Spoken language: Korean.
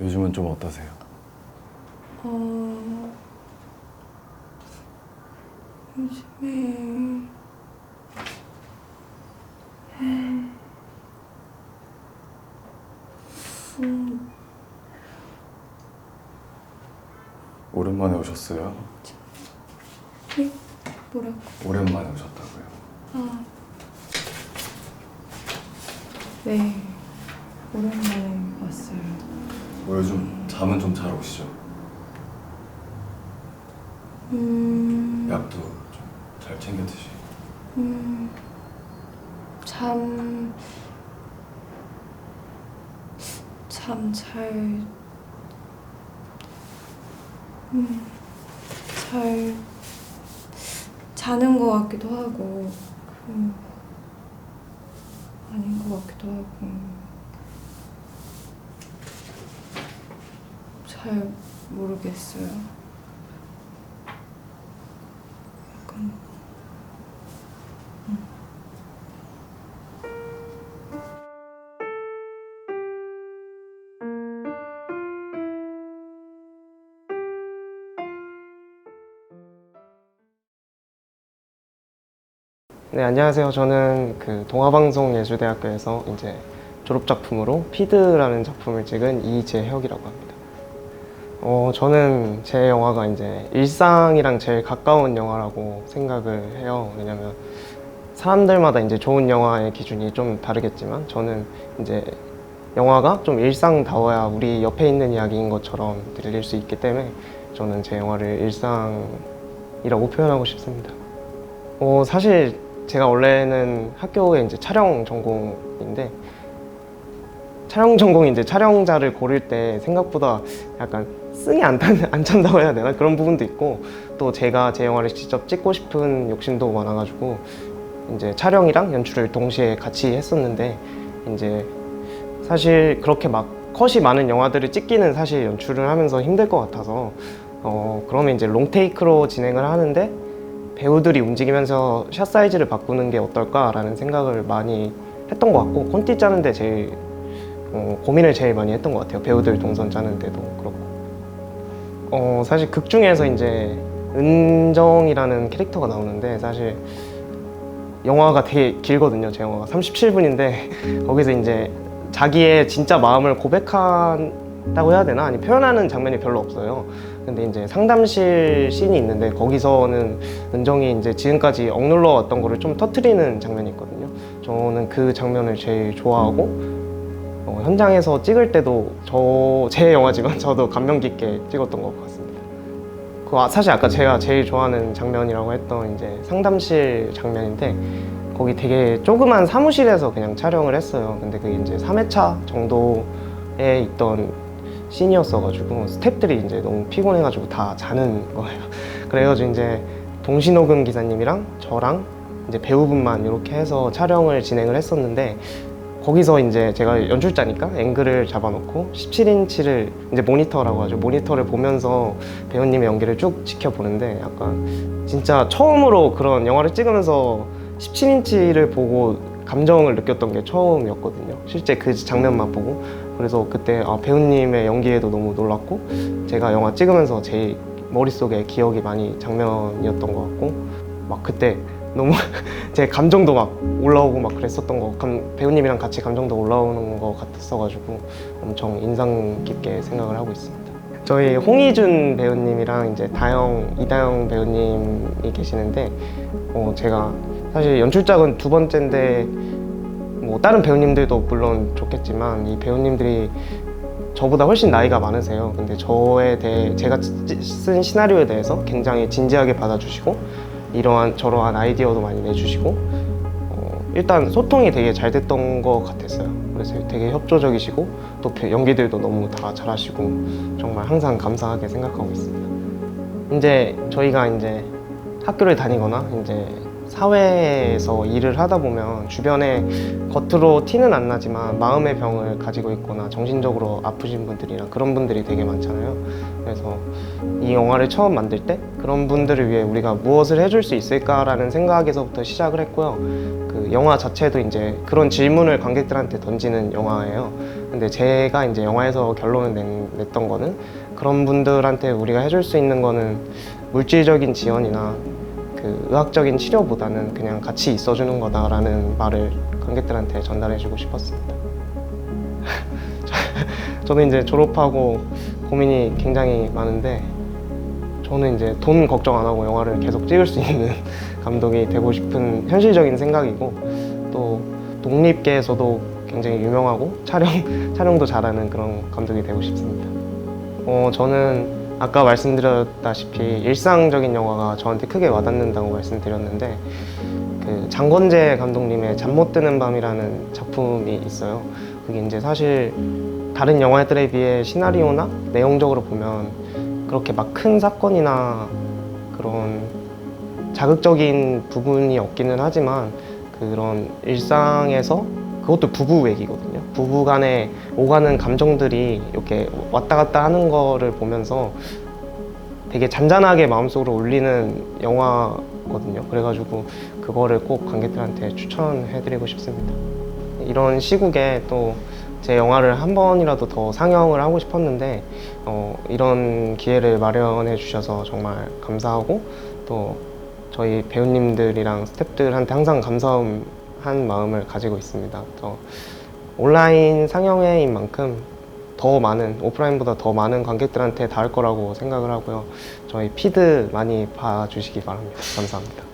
요즘은 좀 어떠세요? 어, 요즘에 음, 오랜만에 오셨어요? 네? 뭐라고? 오랜만에 오셨다고요. 아, 네, 오랜만에 왔어요. 뭐 요즘 잠은 좀 잘 오시죠? 음, 약도 좀 잘 챙겨 드시고. 음, 잠, 참 잘, 음, 잘 자는 것 같기도 하고, 음, 아닌 것 같기도 하고, 잘 모르겠어요. 약간. 네, 안녕하세요. 저는 그 동아방송예술대학교에서 이제 졸업 작품으로 피드라는 작품을 찍은 이재혁이라고 합니다. 어, 저는 제 영화가 이제 일상이랑 제일 가까운 영화라고 생각을 해요. 왜냐면 사람들마다 이제 좋은 영화의 기준이 좀 다르겠지만 저는 이제 영화가 좀 일상다워야 우리 옆에 있는 이야기인 것처럼 들릴 수 있기 때문에 저는 제 영화를 일상이라고 표현하고 싶습니다. 어, 사실 제가 원래는 학교에 이제 촬영 전공인데 촬영 전공이 이제 촬영자를 고를 때 생각보다 약간 승이 안, 탄, 안 찬다고 해야 되나? 그런 부분도 있고 또 제가 제 영화를 직접 찍고 싶은 욕심도 많아가지고 이제 촬영이랑 연출을 동시에 같이 했었는데 이제 사실 그렇게 막 컷이 많은 영화들을 찍기는 사실 연출을 하면서 힘들 것 같아서 어 그러면 이제 롱테이크로 진행을 하는데 배우들이 움직이면서 샷 사이즈를 바꾸는 게 어떨까라는 생각을 많이 했던 것 같고 콘티 짜는데 제일 어, 고민을 제일 많이 했던 것 같아요. 배우들 동선 짜는데도 그렇고 어, 사실 극 중에서 이제 은정이라는 캐릭터가 나오는데 사실 영화가 되게 길거든요. 제 영화가 37분인데 거기서 이제 자기의 진짜 마음을 고백한다고 해야 되나? 아니 표현하는 장면이 별로 없어요. 근데 이제 상담실 씬이 있는데 거기서는 은정이 이제 지금까지 억눌러 왔던 거를 좀 터트리는 장면이 있거든요. 저는 그 장면을 제일 좋아하고 어, 현장에서 찍을 때도 저 제 영화지만 저도 감명 깊게 찍었던 것 같습니다. 그 아- 사실 아까 제가 제일 좋아하는 장면이라고 했던 이제 상담실 장면인데 거기 되게 조그만 사무실에서 그냥 촬영을 했어요. 근데 그게 이제 3회차 정도에 있던 씬이었어가지고 스탭들이 이제 너무 피곤해가지고 다 자는 거예요. 그래가지고 이제 동신호금 기사님이랑 저랑 이제 배우분만 이렇게 해서 촬영을 진행을 했었는데 거기서 이제 제가 연출자니까 앵글을 잡아놓고 17인치를 이제 모니터라고 하죠. 모니터를 보면서 배우님의 연기를 쭉 지켜보는데 약간 진짜 처음으로 그런 영화를 찍으면서 17인치를 보고 감정을 느꼈던 게 처음이었거든요. 실제 그 장면만 보고. 그래서 그때 아, 배우님의 연기에도 너무 놀랐고 제가 영화 찍으면서 제일 머릿속에 기억이 많이 장면이었던 것 같고 막 그때 너무 제 감정도 막 올라오고 막 그랬었던 거 감, 배우님이랑 같이 감정도 올라오는 것 같았어가지고 엄청 인상 깊게 생각을 하고 있습니다. 저희 홍희준 배우님이랑 이제 다영 이다영 배우님이 계시는데 어, 제가 사실 연출작은 두 번째인데 뭐 다른 배우님들도 물론 좋겠지만 이 배우님들이 저보다 훨씬 나이가 많으세요. 근데 저에 대해 제가 찌- 쓴 시나리오에 대해서 굉장히 진지하게 받아주시고 이러한 저러한 아이디어도 많이 내주시고 어, 일단 소통이 되게 잘 됐던 것 같았어요. 그래서 되게 협조적이시고 또 배- 연기들도 너무 다 잘하시고 정말 항상 감사하게 생각하고 있습니다. 이제 저희가 이제 학교를 다니거나 이제 사회에서 일을 하다 보면 주변에 겉으로 티는 안 나지만 마음의 병을 가지고 있거나 정신적으로 아프신 분들이나 그런 분들이 되게 많잖아요. 그래서 이 영화를 처음 만들 때 그런 분들을 위해 우리가 무엇을 해줄 수 있을까라는 생각에서부터 시작을 했고요. 그 영화 자체도 이제 그런 질문을 관객들한테 던지는 영화예요. 근데 제가 이제 영화에서 결론을 낸, 냈던 거는 그런 분들한테 우리가 해줄 수 있는 거는 물질적인 지원이나 그 의학적인 치료보다는 그냥 같이 있어주는 거다라는 말을 관객들한테 전달해주고 싶었습니다. 저는 이제 졸업하고 고민이 굉장히 많은데 저는 이제 돈 걱정 안 하고 영화를 계속 찍을 수 있는 감독이 되고 싶은 현실적인 생각이고 또 독립계에서도 굉장히 유명하고 촬영 촬영도 잘하는 그런 감독이 되고 싶습니다. 어 저는 아까 말씀드렸다시피 일상적인 영화가 저한테 크게 와닿는다고 말씀드렸는데 그 장건재 감독님의 잠 못 드는 밤이라는 작품이 있어요. 그게 이제 사실 다른 영화들에 비해 시나리오나 내용적으로 보면 그렇게 막 큰 사건이나 그런 자극적인 부분이 없기는 하지만 그런 일상에서 그것도 부부 얘기거든요. 부부 간에 오가는 감정들이 이렇게 왔다 갔다 하는 거를 보면서 되게 잔잔하게 마음속으로 울리는 영화거든요. 그래가지고 그거를 꼭 관객들한테 추천해드리고 싶습니다. 이런 시국에 또 제 영화를 한 번이라도 더 상영을 하고 싶었는데 어, 이런 기회를 마련해 주셔서 정말 감사하고 또 저희 배우님들이랑 스태프들한테 항상 감사 한 마음을 가지고 있습니다. 또 온라인 상영회인 만큼 더 많은 오프라인보다 더 많은 관객들한테 닿을 거라고 생각을 하고요. 저희 피드 많이 봐주시기 바랍니다. 감사합니다.